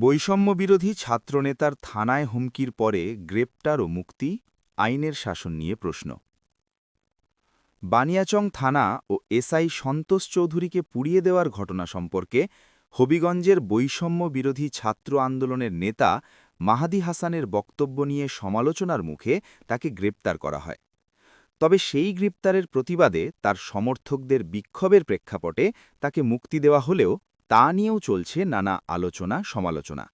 বৈষম্যবিরোধী ছাত্রনেতার থানায় হুমকির পরে গ্রেপ্তার ও মুক্তি আইনের শাসন নিয়ে প্রশ্ন। বানিয়াচং থানা ও এসআই সন্তোষ চৌধুরীকে পুড়িয়ে দেওয়ার ঘটনা সম্পর্কে হবিগঞ্জের বৈষম্য বিরোধী ছাত্র আন্দোলনের নেতা মাহাদি হাসানের বক্তব্য নিয়ে সমালোচনার মুখে তাকে গ্রেপ্তার করা হয়। তবে সেই গ্রেপ্তারের প্রতিবাদে তার সমর্থকদের বিক্ষোভের প্রেক্ষাপটে তাকে মুক্তি দেওয়া হলেও তা নিয়েও চলছে নানা আলোচনা, সমালোচনা।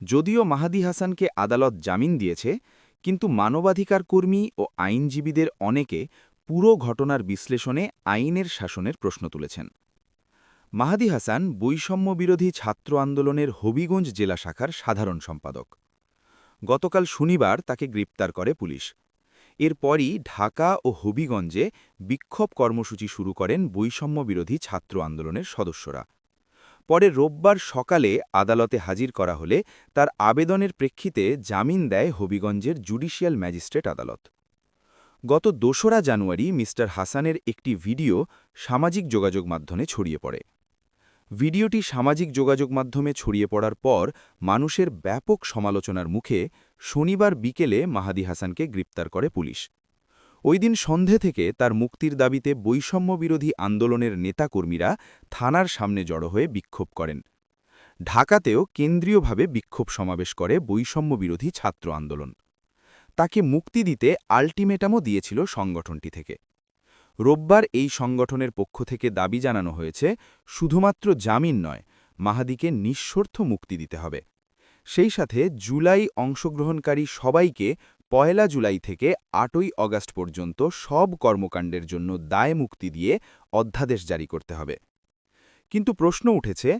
যদিও মাহাদি হাসানকে আদালত জামিন দিয়েছে, কিন্তু মানবাধিকার কর্মী ও আইনজীবীদের অনেকে পুরো ঘটনার বিশ্লেষণে আইনের শাসনের প্রশ্ন তুলেছেন। মাহাদি হাসান বৈষম্য বিরোধী ছাত্র আন্দোলনের হবিগঞ্জ জেলা শাখার সাধারণ সম্পাদক। গতকাল শনিবার তাকে গ্রেপ্তার করে পুলিশ। এরপরই ঢাকা ও হবিগঞ্জে বিক্ষোভ কর্মসূচি শুরু করেন বৈষম্য বিরোধী ছাত্র আন্দোলনের সদস্যরা। পরে রোববার সকালে আদালতে হাজির করা হলে তার আবেদনের প্রেক্ষিতে জামিন দেয় হবিগঞ্জের জুডিশিয়াল ম্যাজিস্ট্রেট আদালত। গত দোসরা জানুয়ারি মিস্টার হাসানের একটি ভিডিও সামাজিক যোগাযোগ মাধ্যমে ছড়িয়ে পড়ে। ভিডিওটি সামাজিক যোগাযোগ মাধ্যমে ছড়িয়ে পড়ার পর মানুষের ব্যাপক সমালোচনার মুখে শনিবার বিকেলে মাহাদি হাসানকে গ্রেপ্তার করে পুলিশ। ওই দিন সন্ধে থেকে তার মুক্তির দাবিতে বৈষম্য বিরোধী আন্দোলনের নেতাকর্মীরা থানার সামনে জড়ো হয়ে বিক্ষোভ করেন। ঢাকাতেও কেন্দ্রীয়ভাবে বিক্ষোভ সমাবেশ করে বৈষম্য বিরোধী ছাত্র আন্দোলন। তাকে মুক্তি দিতে আল্টিমেটামও দিয়েছিল সংগঠনটি থেকে। রোববার এই সংগঠনের পক্ষ থেকে দাবি জানানো হয়েছে, শুধুমাত্র জামিন নয়, মাহাদিকে নিঃস্বর্থ মুক্তি দিতে হবে। সেই সাথে জুলাই অংশগ্রহণকারী সবাইকে পয়লা জুলাই থেকে আটই অগাস্ট পর্যন্ত সব কর্মকাণ্ডের জন্য দায় মুক্তি দিয়ে অধ্যাদেশ জারি করতে হবে। কিন্তু প্রশ্ন উঠেছে,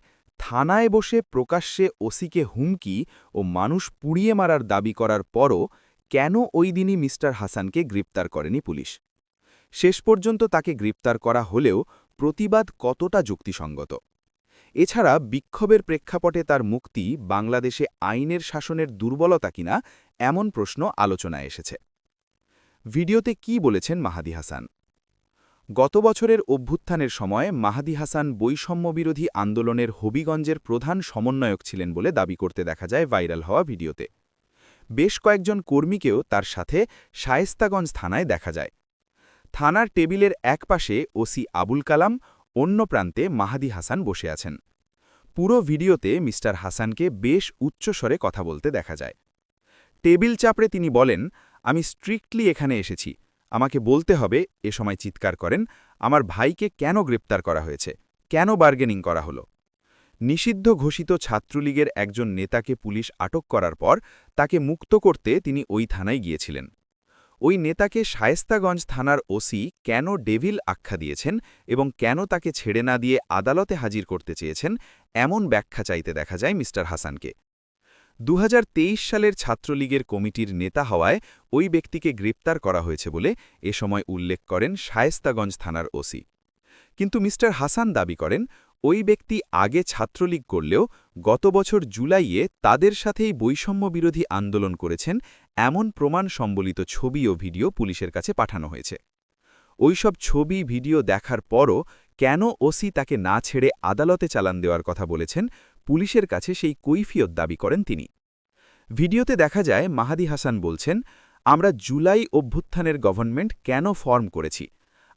থানায় বসে প্রকাশ্যে ওসিকে হুমকি ও মানুষ পুড়িয়ে মারার দাবি করার পরও কেন ওই দিনই মিস্টার হাসানকে গ্রেপ্তার করেনি পুলিশ? শেষ পর্যন্ত তাকে গ্রেপ্তার করা হলেও প্রতিবাদ কতটা যুক্তিসঙ্গত? এছাড়া বিক্ষোভের প্রেক্ষাপটে তার মুক্তি বাংলাদেশে আইনের শাসনের দুর্বলতা কিনা এমন প্রশ্ন আলোচনায় এসেছে। ভিডিওতে কি বলেছেন মাহাদি হাসান? গত বছরের অভ্যুত্থানের সময় মাহাদি হাসান বৈষম্যবিরোধী আন্দোলনের হবিগঞ্জের প্রধান সমন্বয়ক ছিলেন বলে দাবি করতে দেখা যায় ভাইরাল হওয়া ভিডিওতে। বেশ কয়েকজন কর্মীকেও তার সাথে শায়েস্তাগঞ্জ থানায় দেখা যায়। থানার টেবিলের একপাশে ওসি আবুল কালাম অন্য প্রান্তে মাহাদি হাসান বসে আছেন। পুরো ভিডিওতে মিস্টার হাসানকে বেশ উচ্চস্বরে কথা বলতে দেখা যায়। টেবিল চাপড়ে তিনি বলেন, আমি স্ট্রিক্টলি এখানে এসেছি। আমাকে বলতে হবে, এ সময় চিৎকার করেন, আমার ভাইকে কেন গ্রেপ্তার করা হয়েছে? কেন বার্গেনিং করা হলো? নিষিদ্ধ ঘোষিত ছাত্রলীগের একজন নেতাকে পুলিশ আটক করার পর তাকে মুক্ত করতে তিনি ওই থানায় গিয়েছিলেন। ওই নেতাকে শায়েস্তাগঞ্জ থানার ওসি কেন ডেভিল আখ্যা দিয়েছেন এবং কেন তাকে ছেড়ে না দিয়ে আদালতে হাজির করতে চেয়েছেন এমন ব্যাখ্যা চাইতে দেখা যায় মিস্টার হাসানকে। দু হাজার তেইশ সালের ছাত্রলীগের কমিটির নেতা হওয়ায় ওই ব্যক্তিকে গ্রেপ্তার করা হয়েছে বলে এ সময় উল্লেখ করেন শায়েস্তাগঞ্জ থানার ওসি। কিন্তু মিস্টার হাসান দাবি করেন ওই ব্যক্তি আগে ছাত্রলীগ করলেও গত বছর জুলাইয়ে তাদের সাথেই বৈষম্য বিরোধী আন্দোলন করেছেন এমন প্রমাণ সম্বলিত ছবি ও ভিডিও পুলিশের কাছে পাঠানো হয়েছে। ওইসব ছবি, ভিডিও দেখার পরও কেন ওসি তাকে না ছেড়ে আদালতে চালান দেওয়ার কথা বলেছেন পুলিশের কাছে সেই কৈফিয়ত দাবি করেন তিনি। ভিডিওতে দেখা যায়, মাহাদি হাসান বলছেন, আমরা জুলাই অভ্যুত্থানের গভর্নমেন্ট কেন ফর্ম করেছি?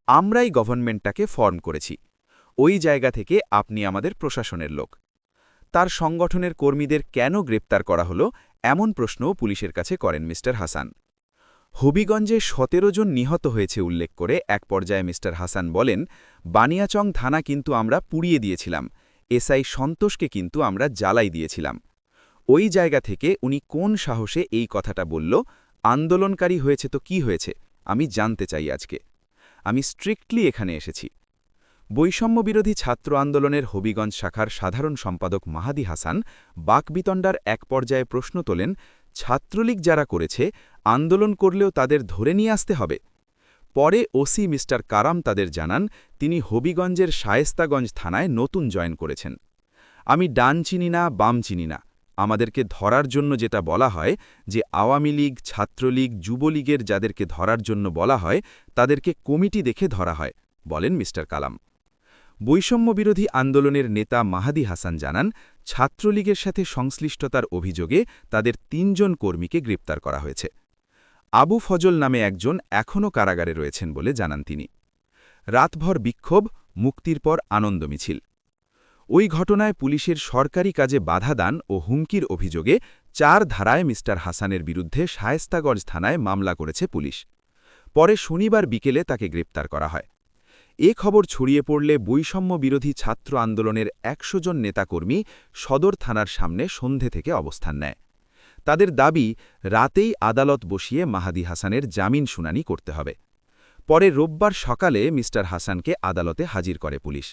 আমরাই গভর্নমেন্টটাকে ফর্ম করেছি। ওই জায়গা থেকে আপনি আমাদের প্রশাসনের লোক। তার সংগঠনের কর্মীদের কেন গ্রেপ্তার করা হলো, এমন প্রশ্নও পুলিশের কাছে করেন মিস্টার হাসান। হবিগঞ্জে সতেরো জন নিহত হয়েছে উল্লেখ করে এক পর্যায়ে মিস্টার হাসান বলেন, বানিয়াচং থানা কিন্তু আমরা পুড়িয়ে দিয়েছিলাম, এসআই সন্তোষকে কিন্তু আমরা জ্বালাই দিয়েছিলাম। ওই জায়গা থেকে উনি কোন সাহসে এই কথাটা বলল, আন্দোলনকারী হয়েছে তো কি হয়েছে, আমি জানতে চাই আজকে। আমি স্ট্রিক্টলি এখানে এসেছি। বৈষম্যবিরোধী ছাত্র আন্দোলনের হবিগঞ্জ শাখার সাধারণ সম্পাদক মাহাদি হাসান বাকবিতণ্ডার এক পর্যায়ে প্রশ্ন তোলেন, ছাত্রলীগ যারা করেছে, আন্দোলন করলেও তাদের ধরে নিয়ে আসতে হবে। পরে ওসি মিস্টার কারাম তাদের জানান, তিনি হবিগঞ্জের শায়েস্তাগঞ্জ থানায় নতুন জয়েন করেছেন। আমি ডান চিনি না, বাম চিনি না। আমাদেরকে ধরার জন্য যেটা বলা হয়, যে আওয়ামী লীগ, ছাত্রলীগ, যুবলীগের যাদেরকে ধরার জন্য বলা হয়, তাদেরকে কমিটি দেখে ধরা হয়, বলেন মিস্টার কালাম। বৈষম্যবিরোধী আন্দোলনের নেতা মাহাদি হাসান জানান, ছাত্রলীগের সাথে সংশ্লিষ্টতার অভিযোগে তাদের তিনজন কর্মীকে গ্রেপ্তার করা হয়েছে। আবু ফজল নামে একজন এখনও কারাগারে রয়েছেন বলে জানান তিনি। রাতভর বিক্ষোভ, মুক্তির পর আনন্দ মিছিল ওই ঘটনায় পুলিশের সরকারি কাজে বাধা দান ও হুমকির অভিযোগে চার ধারায় মি. হাসানের বিরুদ্ধে শায়েস্তাগঞ্জ থানায় মামলা করেছে পুলিশ। পরে শনিবার বিকেলে তাকে গ্রেপ্তার করা হয়। এ খবর ছড়িয়ে পড়লে বৈষম্য বিরোধী ছাত্র আন্দোলনের একশো জন নেতাকর্মী সদর থানার সামনে সন্ধে থেকে অবস্থান নেয়। তাদের দাবি, রাতেই আদালত বসিয়ে মাহাদি হাসানের জামিন শুনানি করতে হবে। পরে রোববার সকালে মিস্টার হাসানকে আদালতে হাজির করে পুলিশ।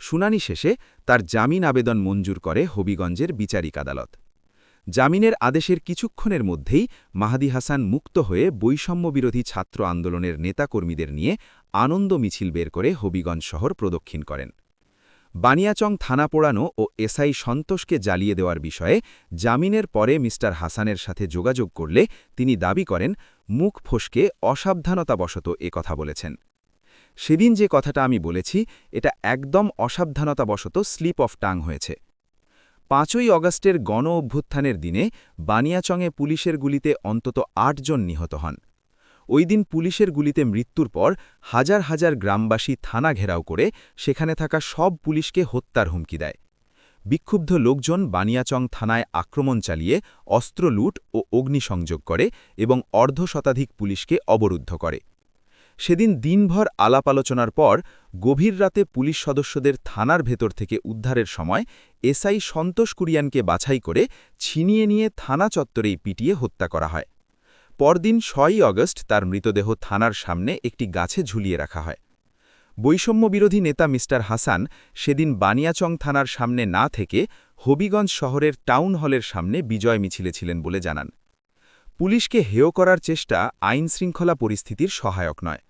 শুনানি শেষে তার জামিন আবেদন মঞ্জুর করে হবিগঞ্জের বিচারিক আদালত। জামিনের আদেশের কিছুক্ষণের মধ্যেই মাহাদি হাসান মুক্ত হয়ে বৈষম্যবিরোধী ছাত্র আন্দোলনের নেতাকর্মীদের নিয়ে আনন্দ মিছিল বের করে হবিগঞ্জ শহর প্রদক্ষিণ করেন। বানিয়াচং থানা পোড়ানো ও এসআই সন্তোষকে জ্বালিয়ে দেওয়ার বিষয়ে জামিনের পরে মিস্টার হাসানের সাথে যোগাযোগ করলে তিনি দাবি করেন, মুখ ফসকে অসাবধানতাবশত কথা বলেছেন। সেদিন যে কথাটা আমি বলেছি, এটা একদম অসাবধানতাবশত স্লিপ অফ টাং হয়েছে। পাঁচই অগস্টের গণ অভ্যুত্থানের দিনে বানিয়াচংয়ে পুলিশের গুলিতে অন্তত আটজন নিহত হন। ওই দিন পুলিশের গুলিতে মৃত্যুর পর হাজার হাজার গ্রামবাসী থানা ঘেরাও করে সেখানে থাকা সব পুলিশকে হত্যার হুমকি দেয়। বিক্ষুব্ধ লোকজন বানিয়াচং থানায় আক্রমণ চালিয়ে অস্ত্র লুট ও অগ্নিসংযোগ করে এবং অর্ধশতাধিক পুলিশকে অবরুদ্ধ করে। সেদিন দিনভর আলাপ আলোচনার পর গভীর রাতে পুলিশ সদস্যদের থানার ভেতর থেকে উদ্ধারের সময় এসআই সন্তোষ কুরিয়ানকে বাছাই করে ছিনিয়ে নিয়ে থানা চত্বরেই পিটিয়ে হত্যা করা হয়। পরদিন ছয়ই অগস্ট তার মৃতদেহ থানার সামনে একটি গাছে ঝুলিয়ে রাখা হয়। বৈষম্য বিরোধী নেতা মি হাসান সেদিন বানিয়াচং থানার সামনে না থেকে হবিগঞ্জ শহরের টাউন হলের সামনে বিজয় মিছিলে ছিলেন বলে জানান। পুলিশকে হেয় করার চেষ্টা আইন শৃঙ্খলা পরিস্থিতির সহায়ক নয়।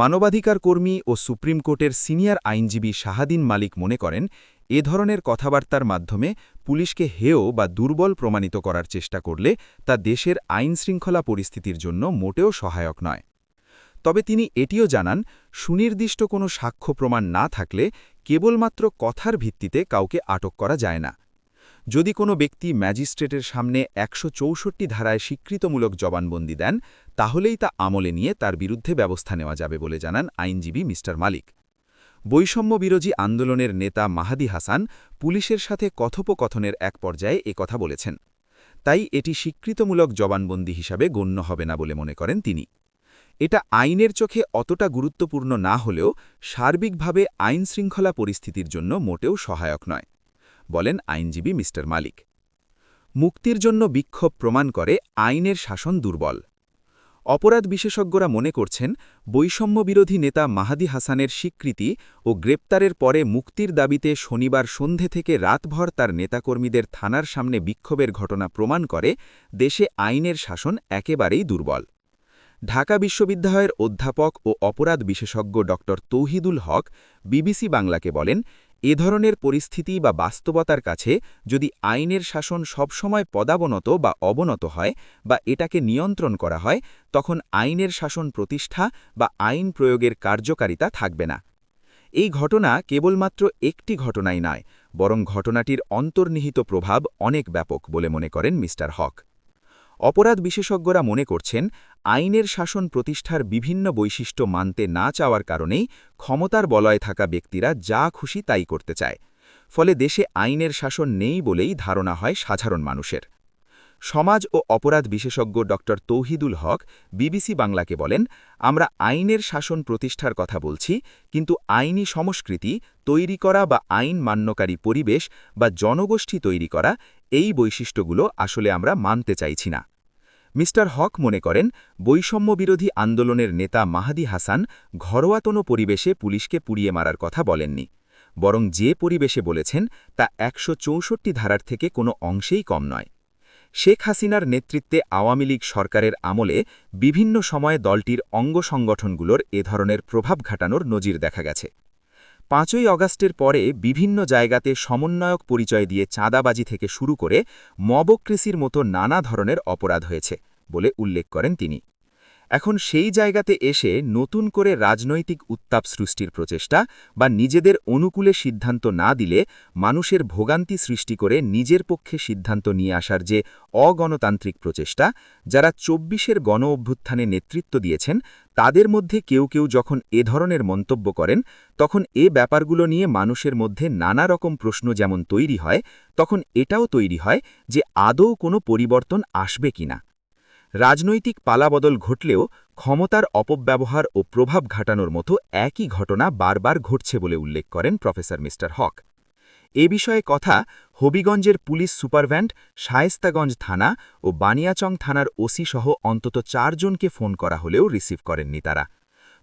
মানবাধিকার কর্মী ও সুপ্রিম কোর্টের সিনিয়র আইনজীবী শাহাদিন মালিক মনে করেন, এ ধরনের কথাবার্তার মাধ্যমে পুলিশকে হেয় বা দুর্বল প্রমাণিত করার চেষ্টা করলে তা দেশের আইন শৃঙ্খলা পরিস্থিতির জন্য মোটেও সহায়ক নয়। তবে তিনি এটিও জানান, সুনির্দিষ্ট কোনো সাক্ষ্য প্রমাণ না থাকলে কেবলমাত্র কথার ভিত্তিতে কাউকে আটক করা যায় না। যদি কোনো ব্যক্তি ম্যাজিস্ট্রেটের সামনে একশো চৌষট্টি ধারায় স্বীকৃতমূলক জবানবন্দি দেন, তাহলেই তা আমলে নিয়ে তার বিরুদ্ধে ব্যবস্থা নেওয়া যাবে বলে জানান আইনজীবী মিস্টার মালিক। বৈষম্য বিরোধী আন্দোলনের নেতা মাহাদি হাসান পুলিশের সাথে কথোপকথনের এক পর্যায়ে কথা বলেছেন। তাই এটি স্বীকৃতমূলক জবানবন্দি হিসাবে গণ্য হবে না বলে মনে করেন তিনি। এটা আইনের চোখে অতটা গুরুত্বপূর্ণ না হলেও সার্বিকভাবে আইন শৃঙ্খলা পরিস্থিতির জন্য মোটেও সহায়ক নয়। বলেন আইনজীবী মিস্টার মালিক। মুক্তির জন্য বিক্ষোভ প্রমাণ করে আইনের শাসন দুর্বল। অপরাধ বিশেষজ্ঞরা মনে করছেন বৈষম্যবিরোধী নেতা মাহাদি হাসানের স্বীকৃতি ও গ্রেপ্তারের পরে মুক্তির দাবিতে শনিবার সন্ধে থেকে রাতভর তার নেতাকর্মীদের থানার সামনে বিক্ষোভের ঘটনা প্রমাণ করে, দেশে আইনের শাসন একেবারেই দুর্বল। ঢাকা বিশ্ববিদ্যালয়ের অধ্যাপক ও অপরাধ বিশেষজ্ঞ ড তৌহিদুল হক, বিবিসি বাংলাকে বলেন এ ধরনের পরিস্থিতি বা বাস্তবতার কাছে যদি আইনের শাসন সবসময় পদাবনত বা অবনত হয় বা এটাকে নিয়ন্ত্রণ করা হয়, তখন আইনের শাসন প্রতিষ্ঠা বা আইন প্রয়োগের কার্যকারিতা থাকবে না। এই ঘটনা কেবলমাত্র একটি ঘটনাই নয়, বরং ঘটনাটির অন্তর্নিহিত প্রভাব অনেক ব্যাপক বলে মনে করেন মিস্টার হক। অপরাধ বিশেষজ্ঞরা মনে করছেন, আইনের শাসন প্রতিষ্ঠার বিভিন্ন বৈশিষ্ট্য মানতে না চাওয়ার কারণেই ক্ষমতার বলয়ে থাকা ব্যক্তিরা যা খুশি তাই করতে চায়। ফলে দেশে আইনের শাসন নেই বলেই ধারণা হয় সাধারণ মানুষের। সমাজ ও অপরাধ বিশেষজ্ঞ ড. তৌহিদুল হক বিবিসি বাংলাকে বলেন, আমরা আইনের শাসন প্রতিষ্ঠার কথা বলছি, কিন্তু আইনি সংস্কৃতি, তৈরি করা বা আইন মান্যকারী পরিবেশ বা জনগোষ্ঠী তৈরি করা এই বৈশিষ্ট্যগুলো আসলে আমরা মানতে চাইছি না। মিস্টার হক মনে করেন বৈষম্যবিরোধী আন্দোলনের নেতা মাহাদি হাসান ঘরোয়াতন পরিবেশে পুলিশকে পুড়িয়ে মারার কথা বলেননি। বরং যে পরিবেশে বলেছেন, তা একশো চৌষট্টি ধারার থেকে কোনো অংশেই কম নয়। শেখ হাসিনার নেতৃত্বে আওয়ামী লীগ সরকারের আমলে বিভিন্ন সময়ে দলটির অঙ্গ সংগঠনগুলোর এ ধরনের প্রভাব ঘাটানোর নজির দেখা গেছে। পাঁচই অগাস্টের পরে বিভিন্ন জায়গাতে সমন্বয়ক পরিচয় দিয়ে চাঁদাবাজি থেকে শুরু করে মবক্রেসির মতো নানা ধরনের অপরাধ হয়েছে বলে উল্লেখ করেন তিনি। এখন সেই জায়গাতে এসে নতুন করে রাজনৈতিক উত্তাপ সৃষ্টির প্রচেষ্টা বা নিজেদের অনুকূলে সিদ্ধান্ত না দিলে মানুষের ভোগান্তি সৃষ্টি করে নিজের পক্ষে সিদ্ধান্ত নিয়ে আসার যে অগণতান্ত্রিক প্রচেষ্টা, যারা চব্বিশের গণ অভ্যুত্থানে নেতৃত্ব দিয়েছেন, তাদের মধ্যে কেউ কেউ যখন এ ধরনের মন্তব্য করেন, তখন এ ব্যাপারগুলো নিয়ে মানুষের মধ্যে নানা রকম প্রশ্ন যেমন তৈরি হয়, তখন এটাও তৈরি হয় যে আদৌ কোনো পরিবর্তন আসবে কিনা। রাজনৈতিক পালাবদল ঘটলেও ক্ষমতার অপব্যবহার ও প্রভাব ঘাটানোর মতো একই ঘটনা বারবার ঘটছে বলে উল্লেখ করেন প্রফেসর মিস্টার হক। এ বিষয়ে কথা হবিগঞ্জের পুলিশ সুপারভ্যান্ট শায়েস্তাগঞ্জ থানা ও বানিয়াচং থানার ওসি সহ অন্তত চারজনকে ফোন করা হলেও রিসিভ করেননি তারা।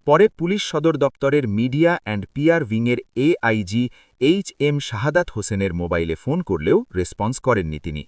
পরে পুলিশ সদর দপ্তরের media and PR উইংয়ের A I G H M Shahadat হোসেনের মোবাইলে ফোন করলেও রেসপন্স করেননি তিনি।